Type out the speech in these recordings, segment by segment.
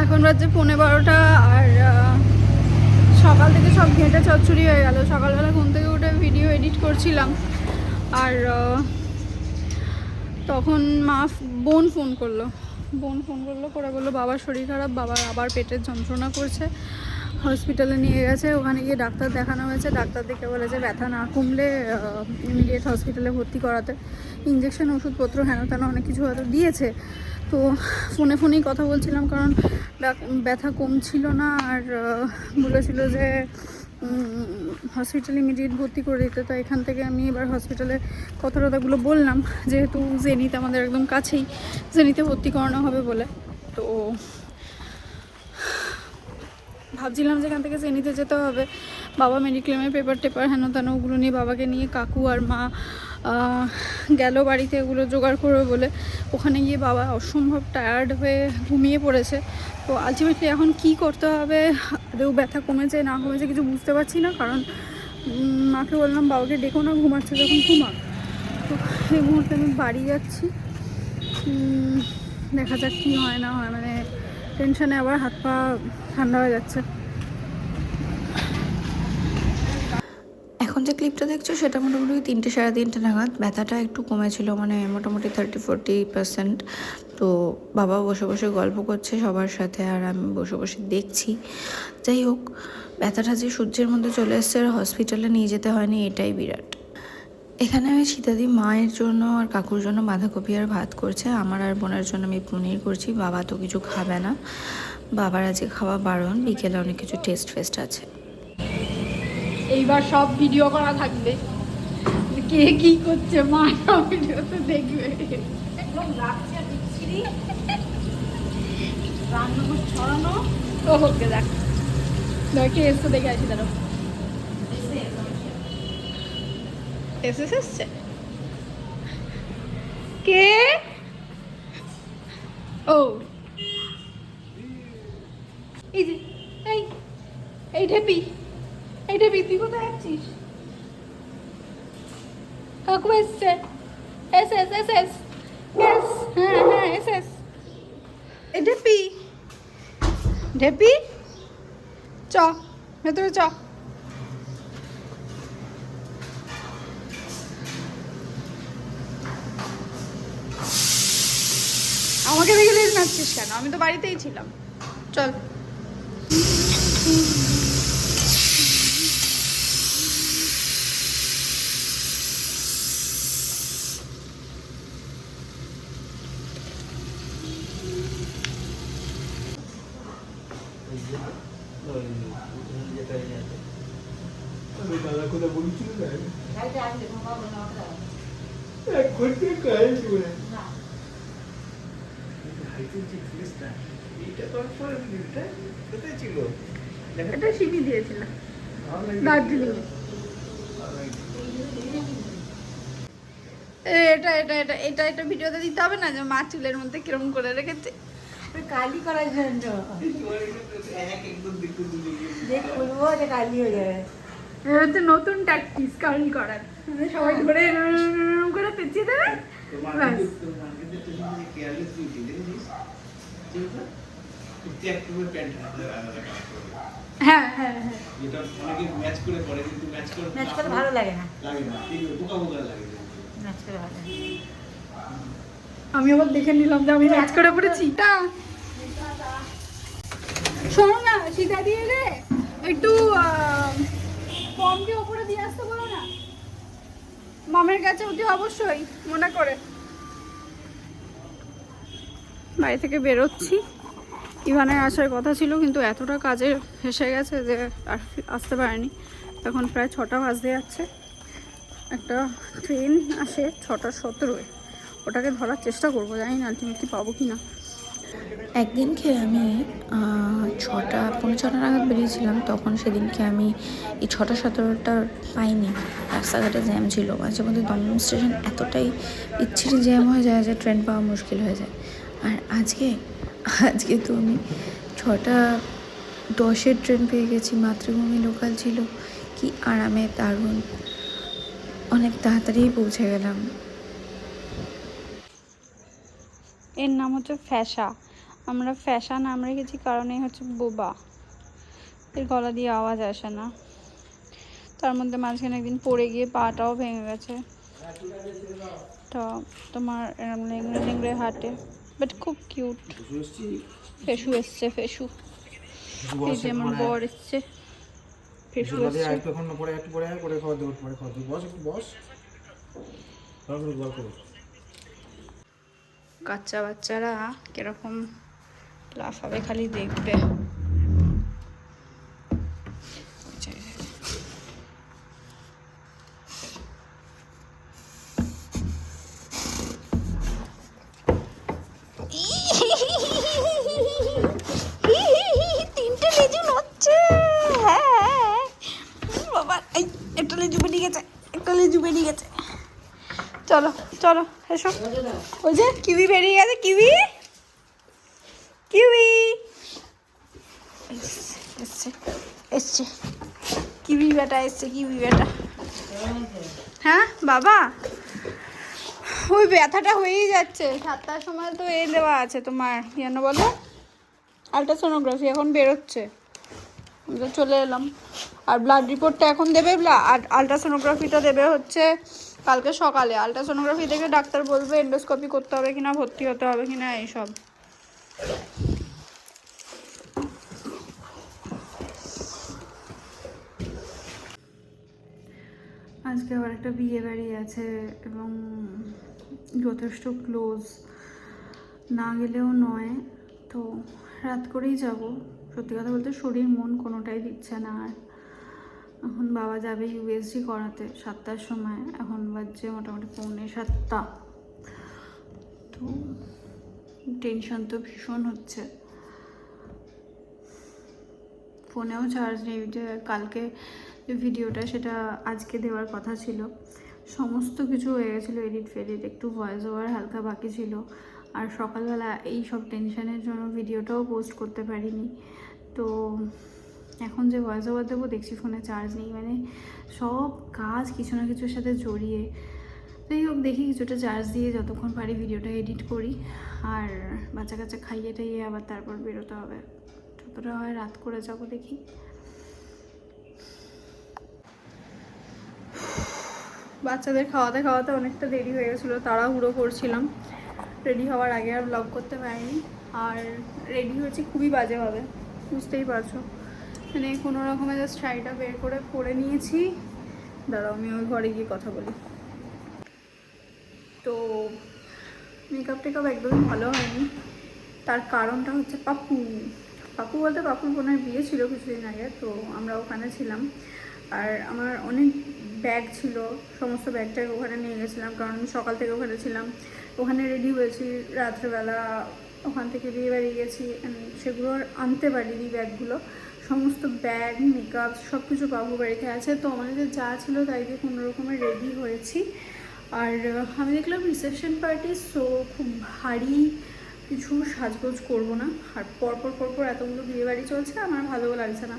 এখন বাজছে পৌনে বারোটা আর সকাল থেকে সব ঘেঁটে চচ্চড়ি হয়ে গেল। সকালবেলা ঘুম থেকে উঠে ভিডিও এডিট করছিলাম। আর তখন মা বোন ফোন করল। বোন ফোন করল, করে বলল, বাবার শরীর খারাপ, বাবার আবার পেটের যন্ত্রণা করছে। হসপিটালে নিয়ে গেছে। ওখানে গিয়ে ডাক্তার দেখানো হয়েছে। ডাক্তার দেখে বলেছে, ব্যথা না কমলে ইমিডিয়েট হসপিটালে ভর্তি করাতে। ইঞ্জেকশন ওষুধপত্র হেন তেন অনেক কিছু হয়তো দিয়েছে। তো ফোনে ফোনেই কথা বলছিলাম, কারণ ব্যথা কমছিল না। আর বলেছিল যে হসপিটালে ইমিডিয়েট ভর্তি করে দিতে। তো এখান থেকে আমি এবার হসপিটালে কথা টথাগুলো বললাম। যেহেতু জেনিতে আমাদের একদম কাছেই জেনিতে ভর্তি করানো হবে বলে। তো ভাবছিলাম যে এখান থেকে জেনিতে যেতে হবে। বাবা মেডিক্লেমের পেপার টেপার হেন তেন ওগুলো নিয়ে বাবাকে নিয়ে কাকু আর মা গেল বাড়িতে এগুলো জোগাড় করবে বলে। ওখানে গিয়ে বাবা অসম্ভব টায়ার্ড হয়ে ঘুমিয়ে পড়েছে। তো আলটিমেটলি এখন কি করতে হবে? আদৌ ব্যথা কমেছে, না কমেছে কিছু বুঝতে পারছি না। কারণ মাকে বললাম, বাবাকে ডেকো না, ঘুমাচ্ছে যখন ঘুমাক তো এই মুহূর্তে আমি বাড়ি যাচ্ছি। দেখা যাক কী হয়, না হয় মানে টেনশনে আবার হাত পা ঠান্ডা হয়ে যাচ্ছে। এখন যে ক্লিপটা দেখছ, সেটা মোটামুটি তিনটে সাড়ে তিনটে নাগাদ। ব্যথাটা একটু কমেছিল মানে মোটামুটি থার্টি ফোরটি পার্সেন্ট তো বাবা বসে বসে গল্প করছে সবার সাথে, আর আমি বসে বসে দেখছি। যাই হোক, ব্যথাটা যে সূর্যের মধ্যে চলে এসছে, আর হসপিটালে নিয়ে যেতে হয়নি, এটাই বিরাট। এখানে আমি সীতাদি মায়ের জন্য আর কাকুর জন্য বাঁধাকপি আর ভাত করছে। আমার আর বোনের জন্য আমি পনির করছি। বাবা তো কিছু খাবে না। বাবার আজকে খাওয়া বারণ। বিকেলে অনেক কিছু টেস্ট ফেস্ট আছে। এইবার সব ভিডিও করা থাকবে। কে কি করছে মা সব ভিডিওতে দেখবে। রান্নাঘর ছড়ানো। ও হোকে দেখ। দেখ এসে দেখে আছি দাঁড়ো এসে এসছে কে ও এই যে এই এই ঢেপি এই ঢেপি তুই কোথায় যাচ্ছিস কাকু এসছে এস এস এস এস এস হ্যাঁ হ্যাঁ এস এস এই ঢেপি ঢেপি চ ভেতরে চ নাচছিস কেন আমি তো বাড়িতেই ছিলাম চল আমি দাদা কথা বলছিল না এখন তো কাজ করে হাইটের যে ফ্রিজটা এইটা তো পরে এটা কোথায় ছিল দেখা এটা শিখি দিয়েছিলাম দার্জিলিং। এটা এটা এটা এটা এটা ভিডিওতে দিতে হবে না? যে মা চুলের মধ্যে কিরম করে রেখেছে? কালি করার জন্য। যে খুলবো যে কালি হয়ে যাবে। এটা হচ্ছে নতুন ট্যাকটিস কার্ল করার। মানে সবাই ধরে করে পেঁচিয়ে দেবে। ব্যাস। হ্যাঁ। হ্যাঁ হ্যাঁ যেটা অনেকে ম্যাচ করে পরে কিন্তু ম্যাচ করে ম্যাচ করতে ভালো লাগে না। লাগে না বোকা বোকা লাগে। ম্যাচ করে ভালো আমি আবার দেখে নিলাম যে আমি ম্যাচ করে পড়েছি। টা শোনো না সীতা দিয়ে রে একটু ফর্মকে ওপরে দিয়ে আসতে বলো না। মামের কাছে অতি অবশ্যই মনে করে। বাড়ি থেকে বেরোচ্ছি। ইভানের আসার কথা ছিল, কিন্তু এতটা কাজে ফেসে গেছে যে আর আসতে পারেনি। এখন প্রায় ছটা বাজতে যাচ্ছে। একটা ট্রেন আসে ছটা সতেরোয়। ওটাকে ধরার চেষ্টা করব, জানি না আলটিমেটলি পাবো কি না একদিনকে আমি ছটা পনেরো ছটা নাগাদ বেরিয়েছিলাম। তখন সেদিনকে আমি এই ছটা সতেরোটা পাইনি। রাস্তাঘাটে জ্যাম ছিল। মাঝে মধ্যে দমদম স্টেশন এতটাই ইচ্ছিরি জ্যাম হয়ে যায় যে ট্রেন পাওয়া মুশকিল হয়ে যায়। আর আজকে আজকে তো আমি ছটা, দশের ট্রেন পেয়ে গেছি, মাতৃভূমি লোকাল ছিল। কি আরামে, দারুণ। অনেক তাড়াতাড়ি পৌঁছে গেলাম। এর নাম হচ্ছে ফ্যাশা আমরা ফ্যাশা নাম রেখেছি কারণ এই হচ্ছে বোবা। এর গলা দিয়ে আওয়াজ আসে না। তার মধ্যে মাঝখানে একদিন পড়ে গিয়ে পাটাও ভেঙে গেছে। তো তোমার এরম লেংড়ে লেংড়ে হাঁটে। বাট খুব কিউট ফেসু এসছে? ফেসু এই যে আমার বর এসছে। ফেসু এসছে। একটু এখন পরে একটু পরে পরে খাওয়া দেবো পরে খাওয়া দেবো বস একটু বস। তারপরে গল্প বাচ্চা বাচ্চারা কীরকম লাফাবে খালি দেখবে। চলো চলো এসো। ওই যে কিউই বেরিয়ে গেছে কিউই। কিউই। এসছে, এসছে কিউই বেটা এসছে কিউই বেটা। হ্যাঁ বাবা? ওই ব্যথাটা হয়েই যাচ্ছে। সাতটার সময় তো এ দেওয়া আছে তোমার কেন বলো? আলট্রাসোনোগ্রাফি এখন বেরোচ্ছে। চলে এলাম। আর ব্লাড রিপোর্টটা এখন দেবে আর আলট্রাসোনোগ্রাফিটা দেবে হচ্ছে কালকে সকালে আলট্রাসোনোগ্রাফি দেখে ডাক্তার বলবে এন্ডোস্কপি করতে হবে কিনা, ভর্তি হতে হবে কিনা, এইসব। আজকে আবার একটা বিয়ে বাড়ি আছে এবং যথেষ্ট ক্লোজ। না গেলেও নয়, তো রাত করেই যাব। সত্যি কথা বলতে শরীর মন কোনোটাই দিচ্ছে না আর। এখন বাবা যাবে ইউএসজি করাতে সাতটার সময়। এখন বাজছে মোটামুটি পৌনে সাতটা। তো টেনশন তো ভীষণ হচ্ছে। ফোনেও চার্জ নেই কালকে যে ভিডিওটা সেটা আজকে দেওয়ার কথা ছিল। সমস্ত কিছু হয়ে গেছিল এডিট ফেডিট, একটু ভয়েস ওভার হালকা বাকি ছিল। আর সকালবেলা এই সব টেনশনের জন্য ভিডিওটাও পোস্ট করতে পারিনি। তো এখন যে ভয়েস ওভার দেবো, দেখছি ফোনে চার্জ নেই মানে সব কাজ কিছু না কিছুর সাথে জড়িয়ে। যাই হোক, দেখি কিছুটা চার্জ দিয়ে যতক্ষণ পারি ভিডিওটা এডিট করি। আর বাচ্চা কাচ্চা খাইয়ে টাইয়ে আবার তারপর বেরোতে হবে। যতটা হয় রাত করে যাব দেখি। বাচ্চাদের খাওয়াতে খাওয়াতে অনেকটা দেরি হয়ে গেছিল, তাড়াহুড়ো করছিলাম। রেডি হওয়ার আগে আর ব্লগ করতে পারিনি। আর রেডি হয়েছি খুবই বাজেভাবে, বুঝতেই পারছ। মানে কোনো রকমে জাস্ট শাড়িটা বের করে পরে নিয়েছি। দাঁড়াও, আমি ওই ঘরে গিয়ে কথা বলি। তো মেকআপ টেকআপ একদমই ভালো হয়নি। তার কারণটা হচ্ছে পাপু। পাপু বলতে পাপ্পুর বোনের বিয়ে ছিল কিছুদিন আগে, তো আমরা ওখানে ছিলাম। আর আমার অনেক ব্যাগ ছিল, সমস্ত ব্যাগটাকে ওখানে নিয়ে গেছিলাম, কারণ সকাল থেকে ওখানে ছিলাম। ওখানে রেডি হয়েছি, রাত্রেবেলা ওখান থেকে বিয়ে বাড়ি গেছি সেগুলো আনতে পারিনি ব্যাগগুলো সমস্ত ব্যাগ মেকআপ সব কিছু বাবু বাড়িতে আছে। তো আমাদের যা ছিল তাই দিয়ে কোনো রকমের রেডি হয়েছি। আর আমি দেখলাম রিসেপশন পার্টি সো খুব ভারী কিছু সাজগোজ করব না। আর পরপর পরপর এতগুলো বিয়ে বাড়ি চলছে আমার ভালো লাগছে না।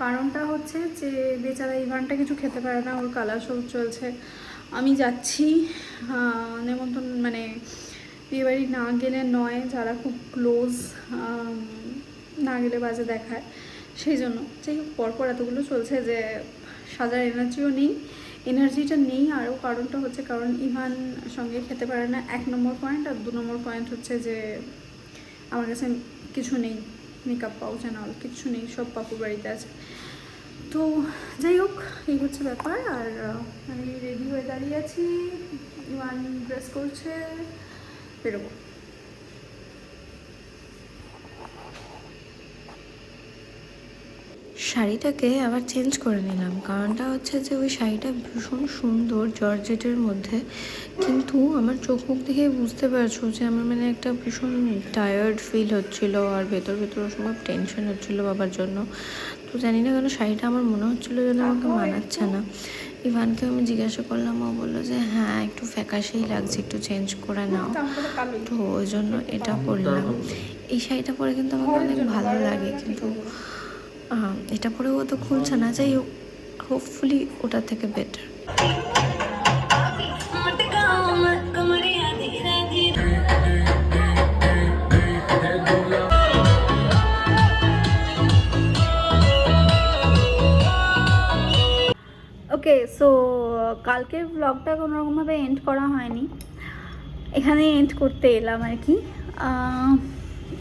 কারণটা হচ্ছে যে বেচারা ইভানটা কিছু খেতে পারে না ওর কালার সব চলছে। আমি যাচ্ছি আহ, নেমন্তন্ন মানে বিয়েবাড়ি না গেলে নয় যারা খুব ক্লোজ না গেলে বাজে দেখায়। সেই জন্য। যাই হোক, পরপর এতগুলো চলছে যে সাজার এনার্জিও নেই, এনার্জিটা নেই আরও কারণটা হচ্ছে কারণ ইভান সঙ্গে খেতে পারে না এক নম্বর পয়েন্ট আর দু নম্বর পয়েন্ট হচ্ছে যে আমার কাছে কিছু নেই মেকআপ পাউচ অ্যান্ড কিছু নেই, সব পাপুর বাড়িতে আছে। তো যাই হোক, এই হচ্ছে ব্যাপার আর আমি রেডি হয়ে দাঁড়িয়ে আছি, ইভান ড্রেস করছে, বেরোবো। শাড়িটাকে আবার চেঞ্জ করে নিলাম। কারণটা হচ্ছে যে ওই শাড়িটা ভীষণ সুন্দর জর্জেটের মধ্যে। কিন্তু আমার চোখ মুখ দেখে বুঝতে পারছ যে আমার মানে একটা ভীষণ টায়ার্ড ফিল হচ্ছিল আর ভেতর ভেতর অসম্ভব টেনশন হচ্ছিল বাবার জন্য। তো জানি না কেন শাড়িটা আমার মনে হচ্ছিল যেন আমাকে মানাচ্ছে না। ইভানকে আমি জিজ্ঞাসা করলাম, ও বলল যে হ্যাঁ একটু ফ্যাকাশেই লাগছে, একটু চেঞ্জ করে নাও। তো ওই জন্য এটা পরলাম এই শাড়িটা পরে কিন্তু আমাকে অনেক ভালো লাগে, কিন্তু এটা পরেও তো খুলছে না, যাই হোক হোপফুলি ওটা থেকে বেটার ওকে সো কালকের ব্লগটা কোনোরকমভাবে এন্ড করা হয়নি। এখানে এন্ড করতে এলাম আর কি।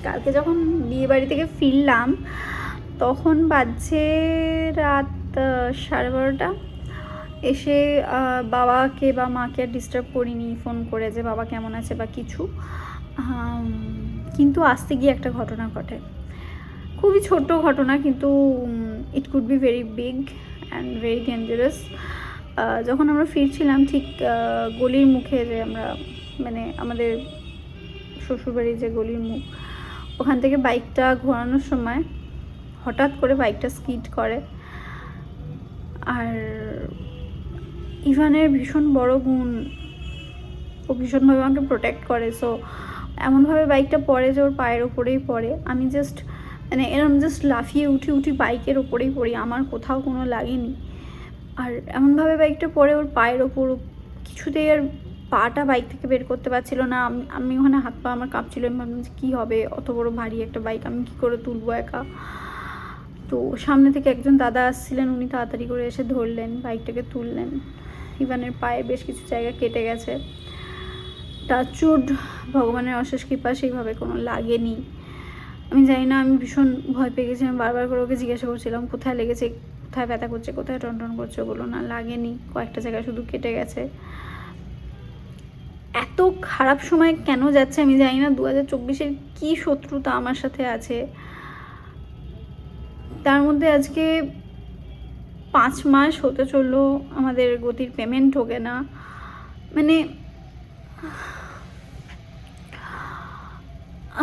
কালকে যখন বিয়ে বাড়ি থেকে ফিরলাম তখন বাজছে রাত সাড়ে বারোটা। এসে বাবাকে বা মাকে ডিস্টার্ব করিনি ফোন করে যে, বাবা কেমন আছে বা কিছু? কিন্তু আসতে গিয়ে একটা ঘটনা ঘটে। খুবই ছোট ঘটনা, কিন্তু it could be very big and very dangerous যখন আমরা ফিরছিলাম, ঠিক গলির মুখে যে আমরা মানে আমাদের শ্বশুরবাড়ির যে গলির মুখ, ওখান থেকে বাইকটা ঘোরানোর সময় হঠাৎ করে বাইকটা স্কিড করে। আর ইভানের ভীষণ বড় গুণ, ও ভীষণভাবে আমাকে প্রোটেক্ট করে। সো এমনভাবে বাইকটা পড়ে যে ওর পায়ের ওপরেই পড়ে। আমি জাস্ট মানে এরকম জাস্ট লাফিয়ে উঠি উঠি বাইকের ওপরেই পড়ি। আমার কোথাও কোনো লাগেনি। আর এমনভাবে বাইকটা পড়ে ওর পায়ের ওপর কিছুতেই আর পাটা বাইক থেকে বের করতে পারছিল না। আমি আমি ওখানে হাত পা আমার কাঁপছিল। আমি ভাবলাম যে কী হবে? অত বড় ভারী একটা বাইক, আমি কী করে তুলবো একা? তো সামনে থেকে একজন দাদা আসছিলেন, উনি তাড়াতাড়ি করে এসে ধরলেন, বাইকটাকে তুললেন। ইভানের পায়ে বেশ কিছু জায়গা কেটে গেছে। টাচুড ভগবানের অশেষ কৃপা সেইভাবে কোনো লাগেনি। আমি জানি না, আমি ভীষণ ভয় পেয়ে গেছি। আমি বারবার করে ওকে জিজ্ঞাসা করছিলাম, কোথায় লেগেছে, কোথায় ব্যথা করছে, কোথায় টনটন করছে? বলো না, লাগেনি। কয়েকটা জায়গায় শুধু কেটে গেছে। এত খারাপ সময় কেন যাচ্ছে আমি জানি না। দু হাজার চব্বিশের কী শত্রুতা আমার সাথে আছে? তার মধ্যে আজকে পাঁচ মাস হতে চলল আমাদের গতির পেমেন্ট ঢোকে না। মানে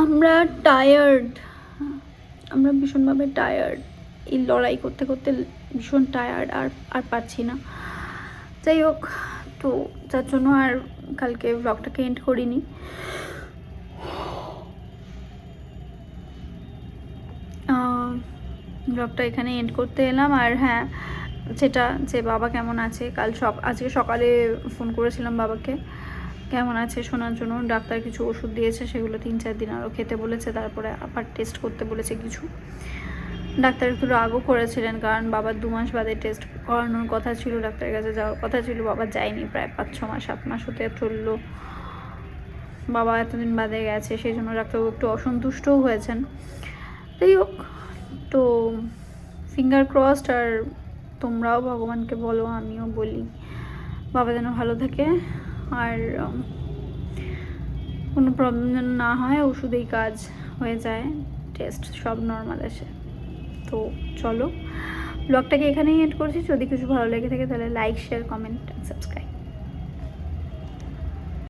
আমরা টায়ার্ড আমরা ভীষণভাবে টায়ার্ড এই লড়াই করতে করতে ভীষণ টায়ার্ড আর আর পারছি না। যাই হোক, তো যার জন্য আর কালকে ব্লগটাকে এন্ড করিনি। ব্লগটা এখানে এন্ড করতে এলাম। আর হ্যাঁ সেটা যে বাবা কেমন আছে, কাল সক, আজকে সকালে ফোন করেছিলাম বাবাকে। কেমন আছে শোনার জন্য? ডাক্তার কিছু ওষুধ দিয়েছে, সেগুলো তিন চার দিন আরও খেতে বলেছে, তারপরে আবার টেস্ট করতে বলেছে কিছু। ডাক্তার একটু রাগও করেছিলেন, কারণ বাবার দু মাস বাদে টেস্ট করানোর কথা ছিল, ডাক্তারের কাছে যাওয়ার কথা ছিল, বাবা যায়নি প্রায় পাঁচ, ছ মাস, সাত মাস হতে চলল। বাবা এতদিন বাদে গেছে, সেই জন্য ডাক্তারবাবু একটু অসন্তুষ্টও হয়েছেন। যাই হোক তো ফিঙ্গার ক্রসড আর তোমরাও ভগবানকে বলো, আমিও বলি। বাবা যেন ভালো থাকে। আর কোনো প্রবলেম যেন না হয়, ওষুধেই কাজ হয়ে যায়। টেস্ট সব নর্মাল আসে। তো চলো ব্লগটাকে এখানেই এড করছি। যদি কিছু ভালো লেগে থাকে তাহলে লাইক শেয়ার কমেন্ট সাবস্ক্রাইব